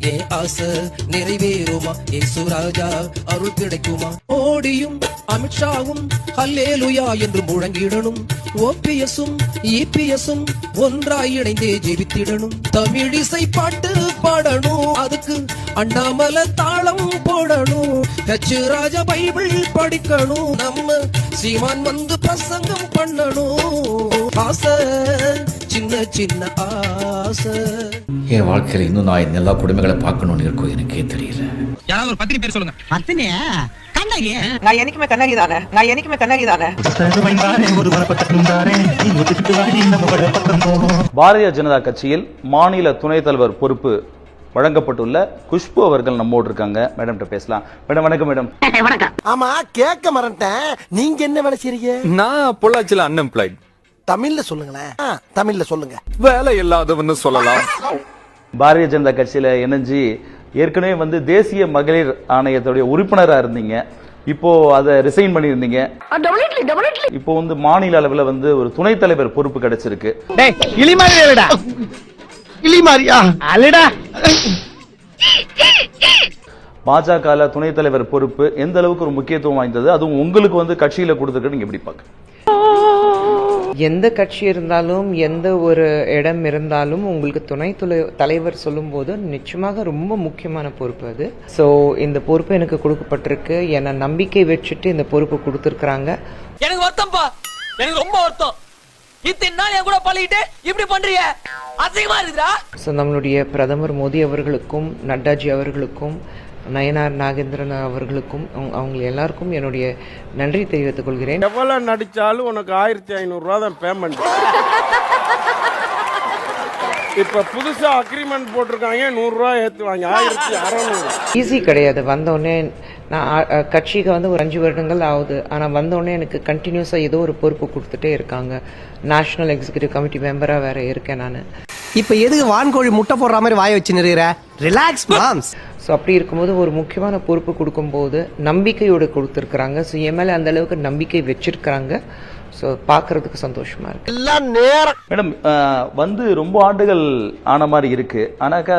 என் ஆசை நிறைவேறுமா? ஏசு ராஜா அருள் கிடைக்குமா? ஓடியும் அமித்ஷாவும் ஹல்லேலுயா என்று முழங்கிடணும். ஓபிஎஸும் இபிஎஸும் ஒன்றாய் இணைந்தே ஜெபித்திடணும். தமிழ் இசை பாட்டு பாடணும். அதுக்கு அண்ணாமலை தாளம் போடணும். கச்சு ராஜா பைபிள் படிக்கணும். நம்ம சீமான் வந்து பிரசங்கம் பண்ணணும். ஆசை சின்ன சின்ன ஆசை. என் வாழ்க்கையில் இன்னும் நான் எல்லா குடும்பங்களை பார்க்கணும்னு இருக்கும் எனக்கே தெரியல. யாராவது ஒரு பத்தினி பேர் சொல்லுங்க. பத்தினிய? நான் என்னைக்குமே கண்ணகி தானே? நான் என்னைக்குமே கண்ணகி தானே? பாரதிய ஜனதா கட்சியில் மாநில துணைத் தலைவர் பொறுப்பு வழங்கப்பட்டுள்ள குஷ்பு அவர்கள் நம்மோடு இருக்காங்க. மேடம் பேசலாம். மேடம் வணக்கம் மேடம். ஆமா கேட்க மறந்துட்டேன். நீங்க என்ன வேலை செய்றீங்க? நான் பொள்ளாச்சியில் அன்எம்ப்ளாய்ட் தமிழ்ல சொல்லுங்களேன். தமிழ்ல சொல்லுங்க. வேலை இல்லாதவன்னு சொல்லலாம். பாரதிய ஜனதா கட்சியில இணைஞ்சு ஏற்கனவே வந்து தேசிய மகளிர் ஆணையத்துடைய உறுப்பினரா இருந்தீங்க. இப்போ அதை ரிசைன் பண்ணியிருந்தீங்க. இப்போ வந்து மாநில அளவில் வந்து ஒரு துணைத் தலைவர் பொறுப்பு கிடைச்சிருக்கு. பாஜக துணைத் தலைவர் பொறுப்பு எந்த அளவுக்கு ஒரு முக்கியத்துவம் வாய்ந்தது அதுவும் உங்களுக்கு வந்து கட்சியில கொடுத்துருக்கு நீங்க எப்படி பாக்க எந்த கட்சி இருந்தாலும் எந்த ஒரு இடம் இருந்தாலும் உங்களுக்கு துணை துலை- தலைவர் சொல்லும்போது நிச்சயமாக ரொம்ப முக்கியமான பொறுப்பு அது. ஸோ இந்த பொறுப்பு எனக்கு கொடுக்கப்பட்டிருக்கு. என்னை நம்பிக்கை வச்சுட்டு இந்த பொறுப்பு கொடுத்துருக்குறாங்க. எனக்கு வருத்தம்ப்பா எனக்கு ரொம்ப வருத்தம். நம்மளுடைய பிரதமர் மோடி அவர்களுக்கும் நட்டாஜி அவர்களுக்கும் நயனார் நாகேந்திரன் அவர்களுக்கும் அவங்க- அவங்க எல்லாருக்கும் என்னுடைய நன்றி தெரிவித்துக் கொள்கிறேன். எவ்வளவு நடிச்சாலும் உனக்கு ஆயிரத்தி ஐநூறு ரூபா தான் பேமெண்ட் இப்ப புதுசா அக்ரிமெண்ட் போட்டிருக்காங்க நூறு ரூபா ஏத்துவாங்க ஆயிரத்தி அறநூறு. ஈஸி கிடையாது. வந்தோடனே நான் கட்சிக்கு வந்து ஒரு அஞ்சு வருடங்கள் ஆகுது. ஆனால் வந்தோடனே எனக்கு கண்டினியூஸாக ஏதோ ஒரு பொறுப்பு கொடுத்துட்டே இருக்காங்க. நேஷனல் எக்ஸிக்யூட்டிவ் கமிட்டி மெம்பராக வேற இருக்கேன் நான். இப்ப எதுக்கு வான்கோழி முட்டை போடுற மாதிரி வாய வச்சு நிறுகிற ரிலாக்ஸ் மாம்ஸ் ஸோ அப்படி இருக்கும்போது ஒரு முக்கியமான பொறுப்பு கொடுக்கும்போது நம்பிக்கையோடு கொடுத்துருக்குறாங்க. ஸோ என் மேலே அந்த அளவுக்கு நம்பிக்கை வச்சிருக்கிறாங்க. ஸோ பார்க்கறதுக்கு சந்தோஷமா இருக்கு. எல்லாம் நேரம் மேடம் வந்து ரொம்ப ஆண்டுகள் ஆன மாதிரி இருக்கு. ஆனாக்கா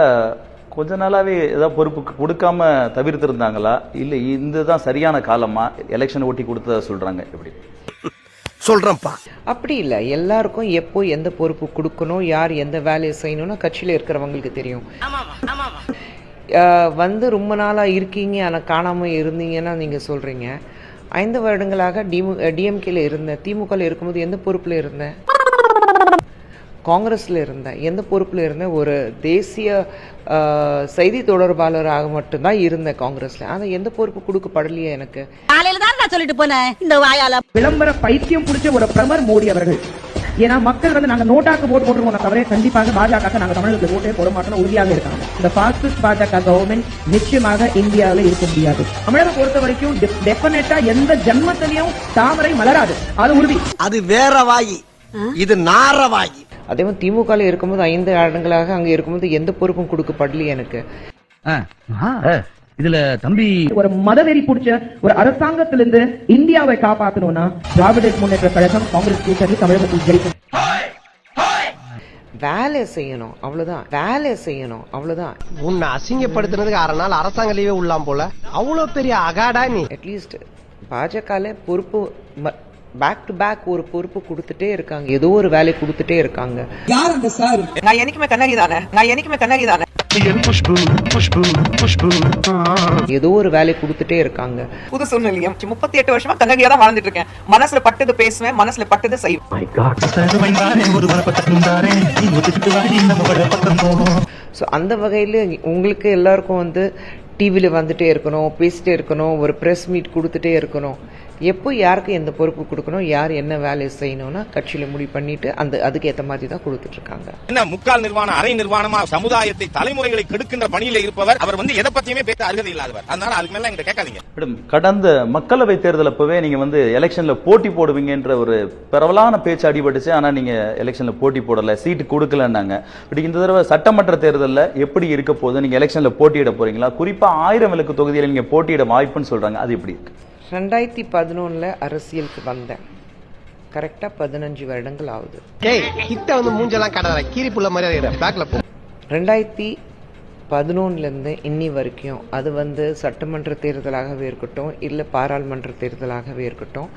கொஞ்ச நாளாவே ஏதாவது பொறுப்பு கொடுக்காம தவிர்த்திருந்தாங்களா? இல்ல இதுதான் சரியான காலமா? எலெக்ஷன் ஒட்டி கொடுத்ததா சொல்றாங்க எப்படி? சொல்றேன்ப்பா. அப்படி இல்லை. எல்லாருக்கும் எப்போ எந்த பொறுப்பு கொடுக்கணும் யார் எந்த வேலையை செய்யணும்னு கட்சியில் இருக்கிறவங்களுக்கு தெரியும். வந்து ரொம்ப நாளாக இருக்கீங்க ஆனால் காணாமல் இருந்தீங்கன்னா நீங்கள் சொல்கிறீங்க ஐந்து வருடங்களாக டிமு டிஎம்கேல இருந்தேன். திமுகவில் இருக்கும்போது எந்த பொறுப்பில் இருந்தேன்? காங்கிரஸில் இருந்தேன். எந்த பொறுப்பில் இருந்தேன்? ஒரு தேசிய செய்தி தொடர்பாளராக மட்டும்தான் இருந்தேன் காங்கிரஸில். ஆனால் எந்த பொறுப்பு கொடுக்கப்படலையே எனக்கு. காலையில தான் நான் சொல்லிட்டு போனேன். இந்த வாயால. விளம்பர பைத்தியம் பிடிச்ச ஒரு பிரதமர் மோடி அவர்கள். ஏன்னா மக்கள் வந்து நாங்க நோட்டாக்கு போட்டு போட்டுருவோம் தவிர கண்டிப்பாக பாஜக நாங்க தமிழர்களுக்கு ஓட்டே போட மாட்டோம் உறுதியாக இருக்காங்க. இந்த பாசிஸ்ட் பாஜக கவர்மெண்ட் நிச்சயமாக இந்தியாவில் இருக்க முடியாது. தமிழகம் பொறுத்த வரைக்கும் டெபினட்டா எந்த ஜென்மத்திலையும் தாமரை மலராது. அது உறுதி. அது வேற வாயி. இது நார வாயி. அதே மாதிரி திமுகவில் இருக்கும்போது ஐந்து ஆண்டுகளாக அங்கே இருக்கும்போது எந்த பொறுப்பும் கொடுக்கப்படலையே எனக்கு. இதுல தம்பி ஒரு மதவெறி பிடிச்ச ஒரு அரசாங்கத்திலிருந்து இந்தியாவை காப்பாற்றணும்னா திராவிட முன்னேற்ற கழகம் காங்கிரஸ் கூட்டணி தமிழகத்தில் ஜெயிக்கும் வேலை செய்யணும் அவ்வளவுதான். வேலை செய்யணும் அவ்வளவுதான். உன்னை அசிங்கப்படுத்துனதுக்கு அரை நாள் அரசாங்க லீவே உள்ளாம் போல. அவ்வளவு பெரிய அகாடா நீ. அட்லீஸ்ட் பாஜகல பொறுப்பு பேக் டு பேக் ஒரு பொறுப்பு கொடுத்துட்டே இருக்காங்க. ஏதோ ஒரு வேலை கொடுத்துட்டே இருக்காங்க. நான் என்னைக்குமே கண்ணகி தானே. நான் என்னைக்குமே கண்ணகி தானே. ஏதோ ஒரு வேலை கொடுத்துட்டே இருக்காங்க. புது சூழ்நிலையும் முப்பத்தி எட்டு வருஷமா கண்ணகியா தான் வாழ்ந்துட்டு இருக்கேன் மனசுல பட்டது பேசுவேன் மனசுல பட்டது செய்வேன். ஸோ அந்த வகையில் உங்களுக்கு எல்லாருக்கும் வந்து டிவியில் வந்துட்டே இருக்கணும் பேசிட்டே இருக்கணும் ஒரு ப்ரெஸ் மீட் கொடுத்துட்டே இருக்கணும். எப்போ யாருக்கு எந்த பொறுப்பு கொடுக்கணும் யார் என்ன வேலையை செய்யணும்னா கட்சியில் முடிவு பண்ணிட்டு அந்த அதுக்கு ஏற்ற மாதிரி தான் கொடுத்துட்டு இருக்காங்க. என்ன முக்கால் நிர்வாணம் அரை நிர்வாணமா சமுதாயத்தை தலைமுறைகளை கெடுக்கின்ற பணியில இருப்பவர் அவர் வந்து எதை பத்தியுமே பேச அருகதை இல்லாதவர். அதனால அதுக்கு மேல எங்கிட்ட கேட்காதீங்க. மேடம் கடந்த மக்களவை தேர்தல் அப்பவே நீங்க வந்து எலெக்ஷன்ல போட்டி போடுவீங்கன்ற ஒரு பரவலான பேச்சு அடிபட்டுச்சு. ஆனா நீங்க எலெக்ஷன்ல போட்டி போடல சீட்டு கொடுக்கலன்னாங்க. பட் இந்த தடவை சட்டமன்ற தேர்தல்ல எப்படி இருக்க போகுது? நீங்க எலெக்ஷன்ல போட்டியிட போறீங்களா? குறிப்பா ஆயிரம் விளக்கு தொகுதியில நீங்க போட்டியிட வாய்ப்புன்னு சொல்றாங்க. அது எப்படி இருக்கு? ரெண்டாயிரத்தி பதினொன்றில் அரசியலுக்கு வந்தேன். கரெக்டாக பதினஞ்சு வருடங்கள் ஆகுது. டேய் கிட்ட வந்து மூஞ்செல்லாம் காட்டாத கீரி புள்ள மாதிரி பேக்ல போ. ரெண்டாயிரத்தி பதினொன்றுலேருந்து இன்னி வரைக்கும் அது வந்து சட்டமன்ற தேர்தலாகவே இருக்கட்டும் இல்லை பாராளுமன்ற தேர்தலாகவே இருக்கட்டும்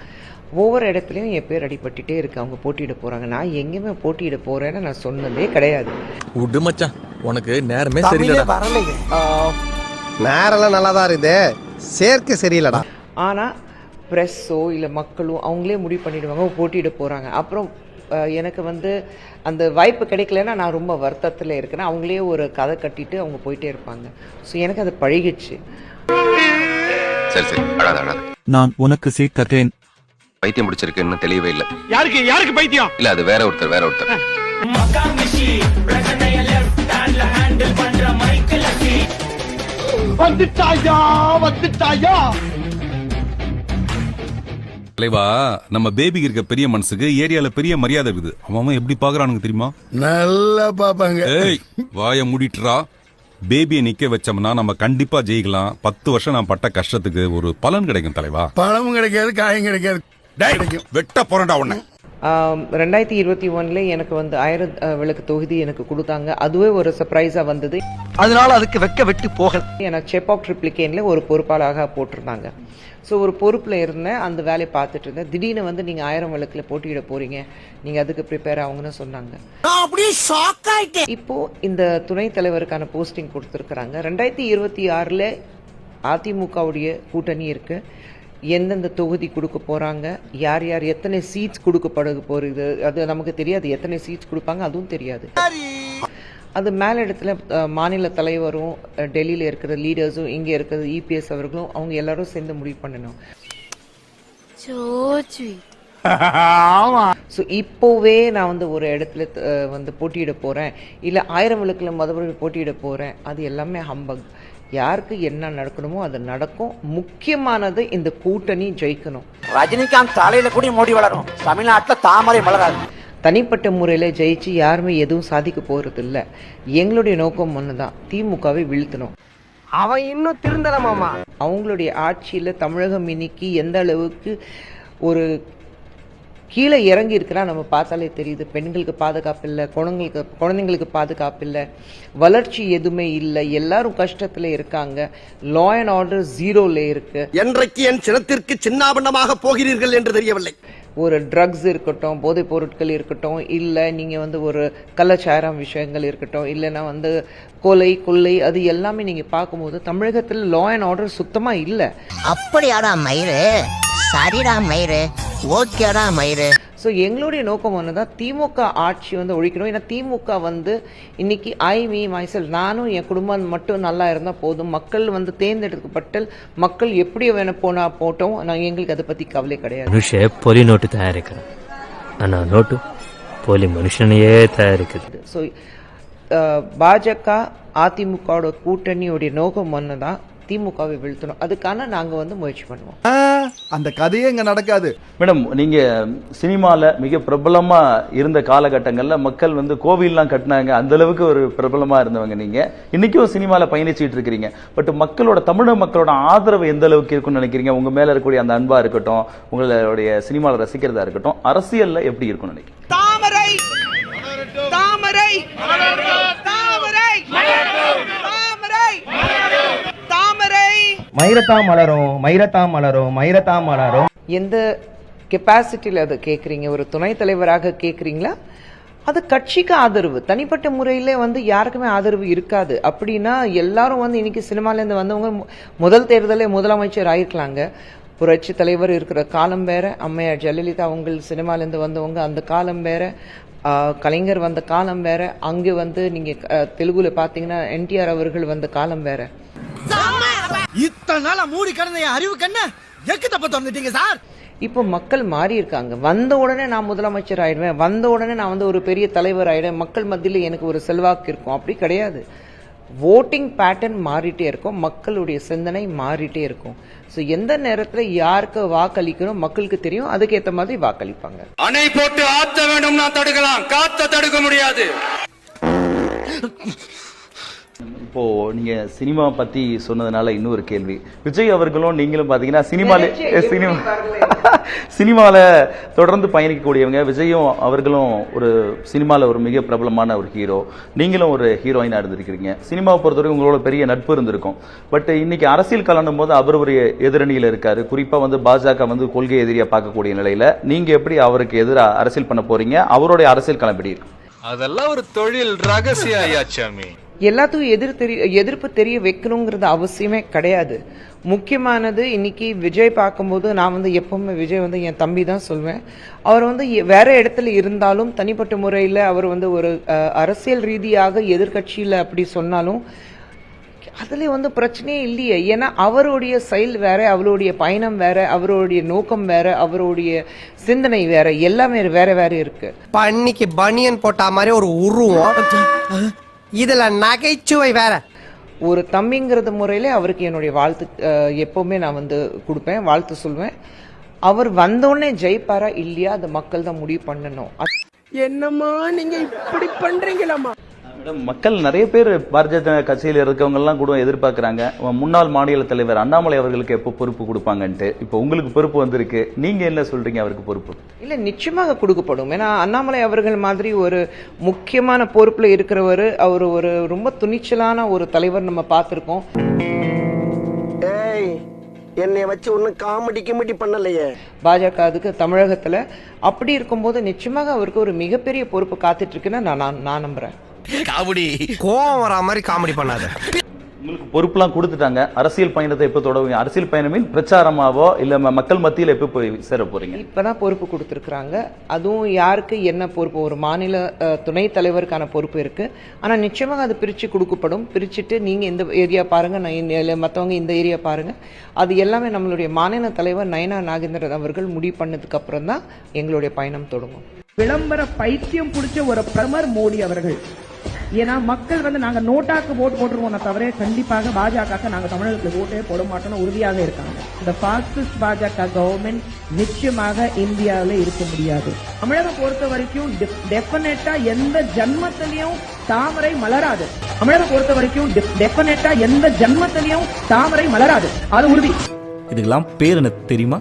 ஒவ்வொரு இடத்துலையும் என் பேர் அடிபட்டுட்டே இருக்கு. அவங்க போட்டியிட போகிறாங்க நான் எங்கேயுமே போட்டியிட போகிறேன்னு நான் சொன்னதே கிடையாது. விடு மச்சான். உனக்கு நேரமே வரலைங்க நேரெல்லாம் நல்லா தான் இருக்குது. சேர்க்கை சரியில்லடா. ஆனால் ப்ரெஸ்ஸோ இல்லை மக்களோ அவங்களே முடிவு பண்ணிடுவாங்க போட்டியிட போகிறாங்க அப்புறம் எனக்கு வந்து அந்த வாய்ப்பு கிடைக்கலன்னா நான் ரொம்ப வருத்தத்தில் இருக்கேன். அவங்களே ஒரு கதை கட்டிட்டு அவங்க போயிட்டே இருப்பாங்க. ஸோ எனக்கு அது பழகிடுச்சு. நான் உனக்கு சீட் பைத்தியம் முடிச்சிருக்கு இன்னும் தெளிவே இல்ல. யாருக்கு யாருக்கு பைத்தியம்? இல்ல அது வேற ஒருத்தர் வேற ஒருத்தர். வந்துட்டாயா வந்துட்டாயா? தலைவா நம்ம பேபிக்கு இருக்க பெரிய மனசுக்கு ஏரியால பெரிய மரியாதை இருக்குது. அவன் எப்படி பாக்குறானுங்க தெரியுமா? நல்லா பாப்பாங்க. ஏய் வாய மூடிட்டுறா. பேபியை நிக்க வச்சோம்னா நம்ம கண்டிப்பா ஜெயிக்கலாம். பத்து வருஷம் நான் பட்ட கஷ்டத்துக்கு ஒரு பலன் கிடைக்கும் தலைவா. பழமும் கிடைக்காது காயும் கிடைக்காது. கிடைக்கும் வெட்ட போறேன்டா உன்னை. ரெண்டாயிரத்தி இருபத்தி ஒன்றில் எனக்கு வந்து ஆயிரம் விளக்கு தொகுதி எனக்கு கொடுத்தாங்க. அதுவே ஒரு சர்ப்ரைஸாக வந்தது. அதனால அதுக்கு வெக்க வெட்டி போகல. என்னை செப்பாக் ட்ரிப்ளிகேனில் ஒரு பொறுப்பாளராக போட்டிருந்தாங்க. ஸோ ஒரு பொறுப்பில் இருந்தேன் அந்த வேலையை பார்த்துட்டு இருந்தேன். திடீர்னு வந்து நீங்கள் ஆயிரம் விளக்கில் போட்டியிட போகிறீங்க நீங்கள் அதுக்கு ப்ரிப்பேர் ஆகுங்கன்னு சொன்னாங்க. அப்படியே ஷாக் ஆயிட்டேன். இப்போ இந்த துணைத் தலைவருக்கான போஸ்டிங் கொடுத்துருக்குறாங்க. ரெண்டாயிரத்தி இருபத்தி ஆறில் அதிமுகவுடைய கூட்டணி இருக்கு. எந்தெந்த தொகுதி கொடுக்க போறாங்க யார் யார் எத்தனை சீட்ஸ் கொடுக்கப்பட போகுது அது நமக்கு தெரியாது. எத்தனை சீட்ஸ் கொடுப்பாங்க அதுவும் தெரியாது. அது மேல் இடத்துல மாநில தலைவரும் டெல்லியில இருக்கிற லீடர்ஸும் இங்கே இருக்கிற இபிஎஸ் அவர்களும் அவங்க எல்லாரும் சேர்ந்து முடிவு பண்ணணும். ஸோ இப்போவே நான் வந்து ஒரு இடத்துல வந்து போட்டியிட போகிறேன் இல்லை ஆயிரம் விளக்கில் மறுபடியும் போட்டியிட போகிறேன் அது எல்லாமே ஹம்பக் யாருக்கு என்ன நடக்கணுமோ அது நடக்கும். முக்கியமானது இந்த கூட்டணி ஜெயிக்கணும். ரஜினிகாந்த் தலையில கூட மோடி வளரும். தமிழ்நாட்டுல தாமரை மலராது. தனிப்பட்ட முறையில் ஜெயிச்சு யாருமே எதுவும் சாதிக்க போகிறது இல்லை எங்களுடைய நோக்கம் ஒன்று தான் திமுகவை வீழ்த்தணும். அவன் இன்னும் திருந்தல மாமா. அவங்களுடைய ஆட்சியில் தமிழகம் இன்னைக்கு எந்த அளவுக்கு ஒரு கீழே இறங்கி இருக்கிறா நம்ம பார்த்தாலே தெரியுது. பெண்களுக்கு பாதுகாப்பு இல்லை குழந்தைங்களுக்கு குழந்தைங்களுக்கு பாதுகாப்பு இல்லை வளர்ச்சி எதுவுமே இல்லை. எல்லாரும் கஷ்டத்தில் இருக்காங்க. லா அண்ட் ஆர்டர் ஜீரோவில் இருக்கு. என்றைக்கு என் சினத்திற்கு சின்னாபண்ணமாக போகிறீர்கள் என்று தெரியவில்லை. ஒரு ட்ரக்ஸ் இருக்கட்டும் போதைப் பொருட்கள் இருக்கட்டும் இல்லை நீங்கள் வந்து ஒரு கலாச்சாரம் விஷயங்கள் இருக்கட்டும் இல்லைன்னா வந்து கொலை கொள்ளை அது எல்லாமே நீங்கள் பார்க்கும்போது தமிழகத்தில் லா அண்ட் ஆர்டர் சுத்தமாக இல்லை. அப்படியாடா மயிறு சரிடா மயிறு. ஓகேடா மயிறு. ஸோ எங்களுடைய நோக்கம் ஒன்று தான் திமுக ஆட்சி வந்து ஒழிக்கணும். ஏன்னா திமுக வந்து இன்னைக்கு ஐ மீ மைசல் நானும் என் குடும்பம் மட்டும் நல்லா இருந்தால் போதும். மக்கள் வந்து தேர்ந்தெடுக்கப்பட்டு மக்கள் எப்படி வேணும் போனால் போட்டோம். நாங்கள் எங்களுக்கு அதை பற்றி கவலை கிடையாது. மனுஷன் பொலி நோட்டு தயாரிக்கிறேன். ஆனால் நோட்டு போலி மனுஷனையே தயாரிக்கிறது ஸோ பாஜக அதிமுகவோட கூட்டணியோடைய நோக்கம் ஒன்று தான் திமுகவை வீழ்த்தணும். அதுக்கான நாங்கள் வந்து முயற்சி பண்ணுவோம். அந்த கதையே இங்க நடக்காது. மேடம் நீங்க சினிமால மிக பிரபலமா இருந்த காலகட்டங்கள்ல மக்கள் வந்து கோவில்லாம் கட்டினாங்க. அந்த அளவுக்கு ஒரு பிரபலமா இருந்தவங்க நீங்க. இன்னைக்கும் சினிமால பயணிச்சிட்டு இருக்கிறீங்க. பட் மக்களோட தமிழக மக்களோட ஆதரவு எந்த அளவுக்கு இருக்கும்னு நினைக்கிறீங்க? உங்க மேல இருக்கக்கூடிய அந்த அன்பா இருக்கட்டும் உங்களுடைய சினிமால ரசிக்கிறதா இருக்கட்டும் அரசியல்ல எப்படி இருக்கும்னு நினைக்கிறீங்க? தாமரை! தாமரை! தாமரை! தாமரை! தாமரை! மயிரத்தா மலரும் மயிரத்தா மலரும் மயிரத்தா மலரும். எந்த கெப்பாசிட்டியில் அதை கேட்குறீங்க ஒரு துணைத் தலைவராக கேட்குறீங்களா அது கட்சிக்கு ஆதரவு. தனிப்பட்ட முறையில் வந்து யாருக்குமே ஆதரவு இருக்காது. அப்படின்னா எல்லாரும் வந்து இன்னைக்கு சினிமாலேருந்து வந்தவங்க முதல் தேர்தலே முதலமைச்சர் ஆயிருக்கலாங்க. புரட்சி தலைவர் இருக்கிற காலம் வேற. அம்மையார் ஜெயலலிதா அவங்க சினிமாலேருந்து வந்தவங்க அந்த காலம் வேற. ஆஹ், கலைஞர் வந்த காலம் வேற. அங்கே வந்து நீங்கள் தெலுங்குல பார்த்தீங்கன்னா என்டிஆர் அவர்கள் வந்த காலம் வேற. இத்தனை நாளா மூடி கிடந்த என் அறிவு கண்ண எக்கு தப்ப திறந்துட்டீங்க சார்? இப்போ மக்கள் மாறி இருக்காங்க. வந்த உடனே நான் முதலமைச்சர் ஆயிடுவேன். வந்த உடனே நான் வந்து ஒரு பெரிய தலைவர் ஆயிடுவேன். மக்கள் மத்தியில் எனக்கு ஒரு செல்வாக்கு இருக்கும். அப்படி கிடையாது. ஓட்டிங் பேட்டர்ன் மாறிட்டே இருக்கும். மக்களுடைய சிந்தனை மாறிட்டே இருக்கும். ஸோ எந்த நேரத்தில் யாருக்கு வாக்களிக்கணும் மக்களுக்கு தெரியும். அதுக்கேற்ற மாதிரி வாக்களிப்பாங்க. அணை போட்டு ஆத்த வேண்டும்னா தடுக்கலாம். காத்த தடுக்க முடியாது. இப்போ நீங்க சினிமா பத்தி சொன்னதுனால இன்னொரு கேள்வி. விஜய் அவர்களும் நீங்களும் பாத்தீங்கன்னா சினிமால சினிமா சினிமால தொடர்ந்து பயணிக்கக்கூடியவங்க. விஜயும் அவர்களும் ஒரு சினிமால ஒரு மிக பிரபலமான ஒரு ஹீரோ நீங்களும் ஒரு ஹீரோயினா இருந்திருக்கிறீங்க. சினிமாவை பொறுத்தவரைக்கும் உங்களோட பெரிய நட்பு இருந்திருக்கும். பட் இன்னைக்கு அரசியல் கலந்தும் போது அவர் ஒரு எதிரணியில இருக்காரு. குறிப்பா வந்து பாஜக வந்து கொள்கை எதிரியா பார்க்கக்கூடிய நிலையில. நீங்க எப்படி அவருக்கு எதிராக அரசியல் பண்ண போறீங்க? அவருடைய அரசியல் களம் எப்படி இருக்கு? அதெல்லாம் ஒரு தொழில் ரகசிய ஐயாச்சாமி எல்லாத்துக்கும் எதிர் தெரிய எதிர்ப்பு தெரிய வைக்கணுங்கிறது அவசியமே கிடையாது. முக்கியமானது இன்னைக்கு விஜய் பார்க்கும்போது நான் வந்து எப்பவுமே விஜய் வந்து என் தம்பி தான் சொல்வேன். அவர் வந்து வேற இடத்துல இருந்தாலும் தனிப்பட்ட முறையில் அவர் வந்து ஒரு அரசியல் ரீதியாக எதிர்க்கட்சியில் அப்படி சொன்னாலும் அதுல வந்து பிரச்சனையே இல்லையே. ஏன்னா அவருடைய செயல் வேற அவருடைய பயணம் வேற அவருடைய நோக்கம் வேற அவருடைய சிந்தனை வேற எல்லாமே வேற வேற இருக்கு. பண்ணிக்கு பனியன் போட்ட மாதிரி ஒரு உருவம். இதுல நகைச்சுவை வேற. ஒரு தம்பிங்கிறது முறையில அவருக்கு என்னுடைய வாழ்த்து எப்பவுமே நான் வந்து கொடுப்பேன் வாழ்த்து சொல்வேன். அவர் வந்தோடனே ஜெயிப்பாரா இல்லையா அது மக்கள் தான் முடிவு பண்ணணும். என்னம்மா நீங்க இப்படி பண்றீங்களம்மா? மேடம் மக்கள் நிறைய பேர் பாரதிய ஜனதா கட்சியில் இருக்கவங்க எல்லாம் கூட எதிர்பார்க்கறாங்க. முன்னாள் மாநில தலைவர் அண்ணாமலை அவர்களுக்கு எப்போ பொறுப்பு கொடுப்பாங்கன்ட்டு. இப்போ உங்களுக்கு பொறுப்பு வந்திருக்கு. நீங்க என்ன சொல்றீங்க அவருக்கு பொறுப்பு? இல்ல நிச்சயமாக கொடுக்கப்படும். ஏன்னா அண்ணாமலை அவர்கள் மாதிரி ஒரு முக்கியமான பொறுப்புல இருக்கிறவர் அவர் ஒரு ரொம்ப துணிச்சலான ஒரு தலைவர் நம்ம பார்த்திருக்கோம். ஏய் என்னைய வச்சு ஒன்னும் காமெடி கிமெடி பண்ணலையே. பாஜக அதுக்கு தமிழகத்துல அப்படி இருக்கும்போது நிச்சயமாக அவருக்கு ஒரு மிகப்பெரிய பொறுப்பு காத்துட்டு இருக்குன்னு நான் நான் நான் நம்புறேன் கோவம் வரா மாதிரி காமெடி பண்ணாத. உங்களுக்கு பொறுப்புலாம் கொடுத்துட்டாங்க. அரசியல் பயணத்தை எப்போ தொடங்குவீங்க? அரசியல் பயணமே பிரச்சாரமாவோ இல்ல மக்கள் மத்தியில் எப்போ போய் சேர போறீங்க? இப்பதான் பொறுப்பு கொடுத்துருக்குறாங்க. அதுவும் யாருக்கு என்ன பொறுப்பு? ஒரு மாநில துணைத் தலைவருக்கான பொறுப்பு இருக்கு. ஆனா நிச்சயமாக அது பிரிச்சு கொடுக்கப்படும். பிரிச்சுட்டு நீங்க இந்த ஏரியா பாருங்க நான் மத்தவங்க இந்த ஏரியா பாருங்க. அது எல்லாமே நம்மளுடைய மாநில தலைவர் நயனா நாகேந்திரன் அவர்கள் முடிவு பண்ணதுக்கு அப்புறம் தான் எங்களுடைய பயணம் தொடங்கும். விளம்பர பைத்தியம் பிடிச்ச ஒரு பிரதமர் மோடி அவர்கள். ஏன்னா மக்கள் வந்து நாங்க நோட்டாக்கு ஓட்டு போட்டுருவோம் தவிர கண்டிப்பாக பாஜக நாங்க தமிழகத்தில் ஓட்டே போட மாட்டோம்னு உறுதியாக இருக்காங்க. இந்த பாசிஸ்ட் பாஜக கவர்மெண்ட் நிச்சயமாக இந்தியாவில் இருக்க முடியாது. தமிழகம் பொறுத்த வரைக்கும் டெபினட்டா எந்த ஜன்மத்திலையும் தாமரை மலராது. தமிழகம் பொறுத்த வரைக்கும் டெபினட்டா எந்த ஜன்மத்திலையும் தாமரை மலராது. அது உறுதி. இதுக்கெல்லாம் பேர் என்ன தெரியுமா?